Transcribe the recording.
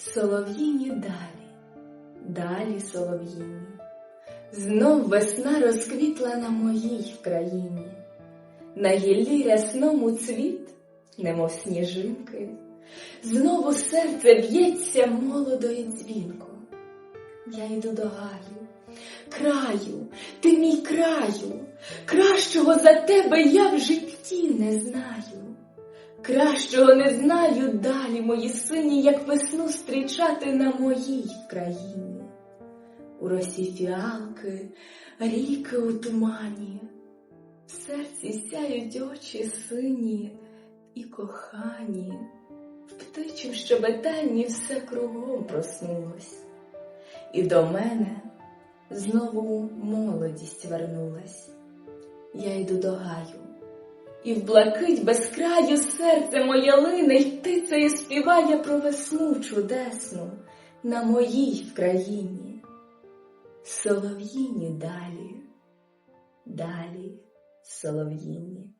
Солов'їні далі, далі солов'їні. Знов весна розквітла на моїй країні, на гіллі рясному цвіт, немов сніжинки, знову серце б'ється молодо і дзвінко. Я йду до гаю, краю, ти мій краю, кращого за тебе я в житті не знаю. Кращого не знаю далі мої сині, як весну зустрічати на моїй країні. У росі фіалки, ріки у тумані, в серці сяють очі сині і кохані, в птичім щебетанні все кругом проснулось, і до мене знову молодість вернулась. Я йду до гаю. І в блакить безкраю серце моє лине й і співає про весну чудесну на моїй в країні. Солов'їні далі, далі солов'їні.